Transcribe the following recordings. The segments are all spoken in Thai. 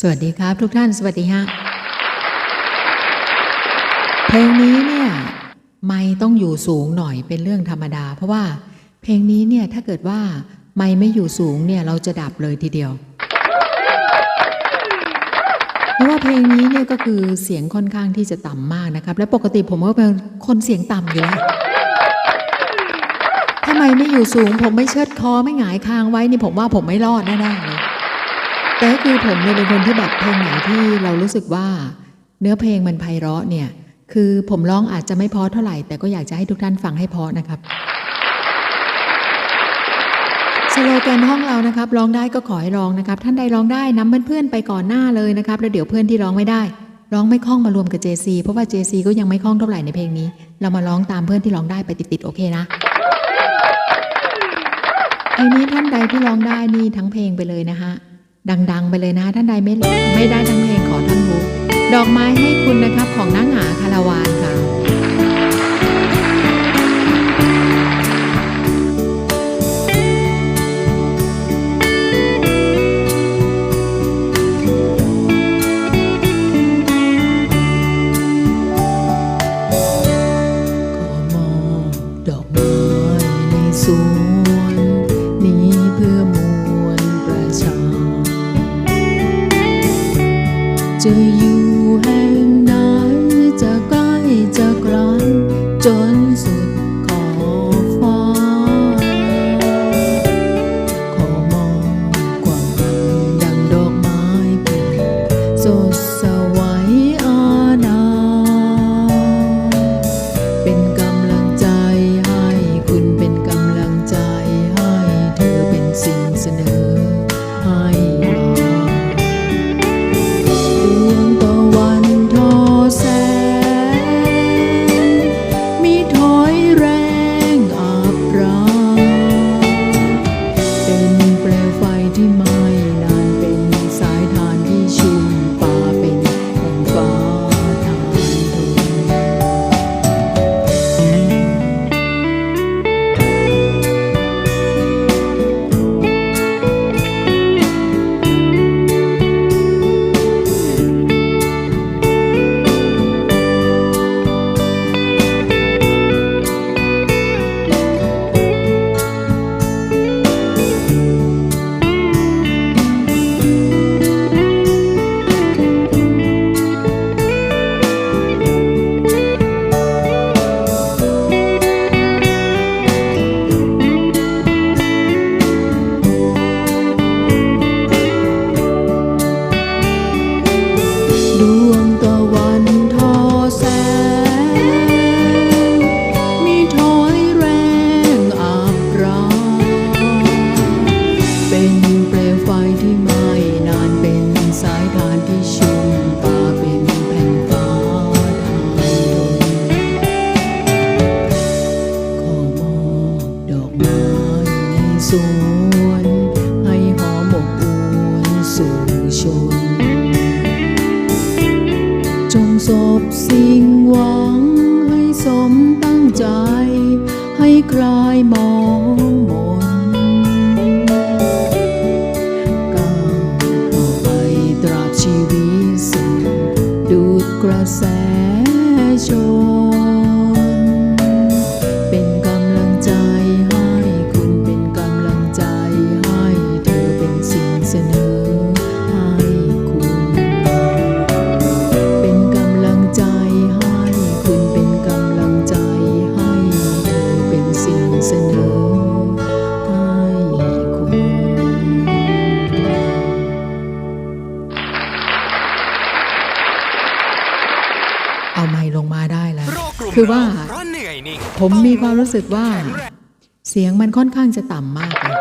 สวัสดีครับ ทุกท่านสวัสดีฮะเพลงนี้เนี่ยไม่ต้องอยู่สูงหน่อยเป็นเรื่องธรรมดา เพราะว่าเพลงนี้เนี่ยถ้าเกิดว่าไม่ไม่อยู่สูงเนี่ยเราจะดับเลยทีเดียวเพราะว่าเพลงนี้เนี่ยก็คือเสียงค่อนข้างที่จะต่ำมากนะครับ และปกติผมก็เป็นคนเสียงต่ำอยู่แล้วถ้าไม่ไม่อยู่สูง ผมไม่เชิดคอไม่หงายคางไว้นี่ผมว่าผมไม่รอดแน่ๆเลย แต่ก็คือผมเนี่ยเป็นคนที่แบบเพลงไหนที่เรารู้สึกว่า เนื้อเพลงมันไพเราะเนี่ย คือผมร้องอาจจะไม่เพอเท่าไหร่ แต่ก็อยากจะให้ทุกท่านฟังให้เพอนะครับสโลแกนห้องเรานะครับร้องได้ก็ขอให้ร้องนะครับ ท่านใดร้องได้นำเพื่อนๆไปก่อนหน้าเลยนะครับ แล้วเดี๋ยวเพื่อนที่ร้องไม่ได้ ร้องไม่คล่องมารวมกับ JC เพราะว่า JC ก็ยังไม่คล่องเท่าไหร่ในเพลงนี้ เรามาร้องตามเพื่อนที่ร้องได้ไปติดๆโอเคนะเพลงนี้ท่านใดที่ร้องได้นี่ทั้งเพลงไปเลยนะฮะ ดัง ๆ ไปเลยนะท่านใดไม่ไม่ได้ทั้งเพลงขอท่านรู้ดอกไม้ให้คุณนะครับของนางหงาคาราวานค่ะ สิ่งหวังให้สมตั้งใจ ให้คลายหมองมนก้าวไปตราบชีวิตสุดดูดกระแสชน เอาไม้ลงมาได้แล้วโรคกลุ่มคือว่าโรเพราะเหนื่อยนิ่งผมมีความรู้สึกว่า เสียงมันค่อนข้างจะต่ำมากเลย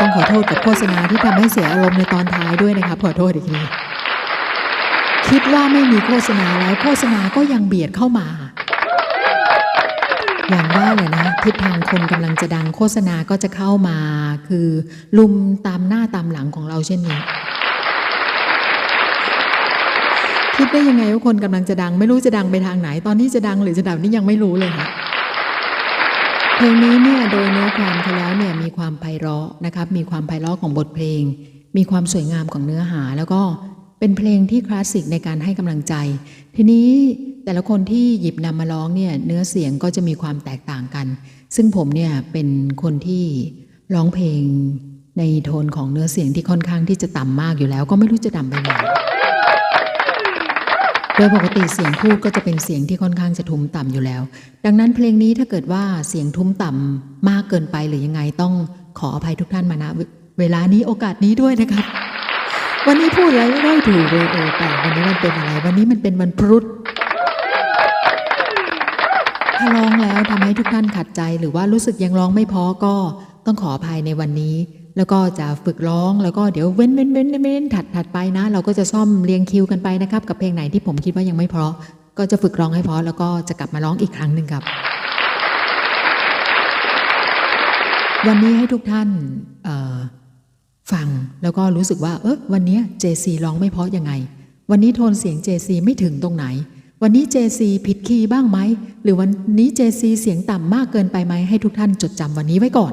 ต้องขอโทษกับโฆษณาที่ทำให้เสียอารมณ์ในตอนท้ายด้วยนะครับขอโทษอีกทีคิดว่าไม่มีโฆษณาแล้วโฆษณาก็ยังเบียดเข้ามา อย่างว่าเลยนะทิศทางคนกำลังจะดังโฆษณาก็จะเข้ามา คือลุมตามหน้าตามหลังของเราเช่นนี้ คิดได้ยังไงว่าคนกำลังจะดัง ไม่รู้จะดังไปทางไหน ตอนนี้จะดังหรือจะดับนี่ยังไม่รู้เลยค่ะเพลงนี้เนี่ยโดยเนื้อความเขาแล้วเนี่ยมีความไพเราะนะครับมีความไพเราะของบทเพลง มีความสวยงามของเนื้อหา แล้วก็เป็นเพลงที่คลาสสิกในการให้กำลังใจ ทีนี้แต่ละคนที่หยิบนำมาร้องเนี่ยเนื้อเสียงก็จะมีความแตกต่างกัน ซึ่งผมเนี่ยเป็นคนที่ร้องเพลงในโทนของเนื้อเสียงที่ค่อนข้างที่จะต่ำมากอยู่แล้ว ก็ไม่รู้จะต่ำไปไหน โดยปกติเสียงพูดก็จะเป็นเสียงที่ค่อนข้างจะทุ้มต่ำอยู่แล้ว ดังนั้นเพลงนี้ถ้าเกิดว่าเสียงทุ้มต่ำมากเกินไปหรือยังไงต้องขออภัยทุกท่านมาณเวเวลานี้โอกาสนี้ด้วยนะครับ วันนี้พูดอะไรไม่ได้ถูกเลยเออแต่วันนี้มันเป็นอะไร วันนี้มันเป็นวันพรุษถ้าร้องแล้วทำให้ทุกท่านขัดใจหรือว่ารู้สึกยังร้องไม่พอก็ต้องขออภัยในวันนี้ แล้วก็จะฝึกร้องแล้วก็เดี๋ยวเว้นเว้นเว้นเว้นถัดถัดไปนะ เราก็จะซ่อมเรียงคิวกันไปนะครับ กับเพลงไหนที่ผมคิดว่ายังไม่เพราะ ก็จะฝึกร้องให้เพราะแล้วก็จะกลับมาร้องอีกครั้งหนึ่งครับ วันนี้ให้ทุกท่านฟังแล้วก็รู้สึกว่า เออวันนี้ JC ร้องไม่เพราะยังไง วันนี้โทนเสียง JC ไม่ถึงตรงไหน วันนี้ JC ผิดคีย์บ้างไหมหรือวันนี้ JC เสียงต่ำมากเกินไปไหมให้ทุกท่านจดจำวันนี้ไว้ก่อน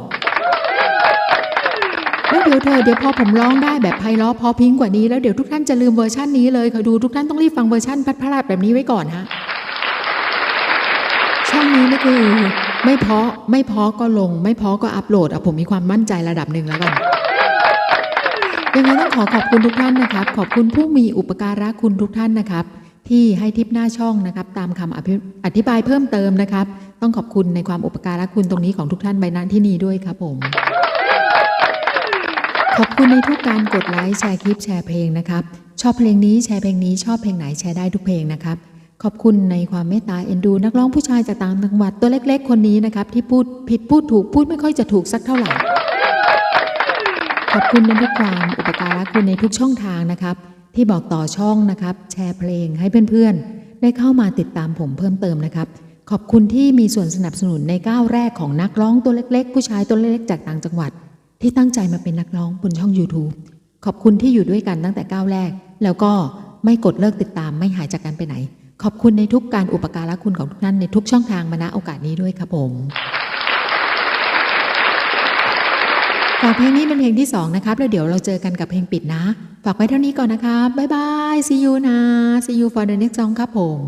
ยวเธอเดี๋ยวพอผมร้องได้แบบไพเราะพอพิงกว่านี้แล้วเดี๋ยวทุกท่านจะลืมเวอร์ชันนี้เลยคอยดูทุกท่านต้องรีบฟังเวอร์ชันพัดพลาดแบบนี้ไว้ก่อนฮะช่องนี้นี่คือไม่เพาะไม่เพาะก็ลง ไม่เพาะก็อัปโหลดอะผมมีความมั่นใจระดับหนึ่งแล้วกันยังไงต้องขอขอบคุณทุกท่านนะครับ ขอบคุณผู้มีอุปการะคุณทุกท่านนะครับที่ให้ทิปหน้าช่องนะครับ ตามคำอภิอธิบายเพิ่มเติมนะครับ ต้องขอบคุณในความอุปการะคุณตรงนี้ของทุกท่านใบหน้าที่นี้ด้วยครับผม ขอบคุณในทุกการกดไลค์แชร์คลิปแชร์เพลงนะครับ ชอบเพลงนี้แชร์เพลงนี้ชอบเพลงไหนแชร์ได้ทุกเพลงนะครับ ขอบคุณในความเมตตาเอ็นดู นักร้องผู้ชายจากต่างจังหวัดตัวเล็ก ๆ คนนี้นะครับ ที่พูดผิดพูดถูกพูดไม่ค่อยจะถูกสักเท่าไหร่ ขอบคุณในทุกความอุปการะคุณในทุกช่องทางนะครับ ที่บอกต่อช่องนะครับ แชร์เพลงให้เพื่อนๆได้เข้ามาติดตามผมเพิ่มเติมนะครับขอบคุณที่มีส่วนสนับสนุนในก้าวแรกของนักร้องตัวเล็ก ๆ ผู้ชายตัวเล็กๆจากต่างจังหวัด ที่ตั้งใจมาเป็นนักร้องบนช่อง YouTube ขอบคุณที่อยู่ด้วยกันตั้งแต่ก้าวแรก แล้วก็ไม่กดเลิกติดตามไม่หายจากกันไปไหน ขอบคุณในทุกการอุปการะคุณของทุกท่านในทุกช่องทางมาณโอกาสนี้ด้วยครับผมฝากเพลงนี้เป็นเพลงที่สองนะครับ แล้วเดี๋ยวเราเจอกันกับเพลงปิดนะ ฝากไว้เท่านี้ก่อนนะครับบ๊ายบาย see you นะ see you for the next song ครับผม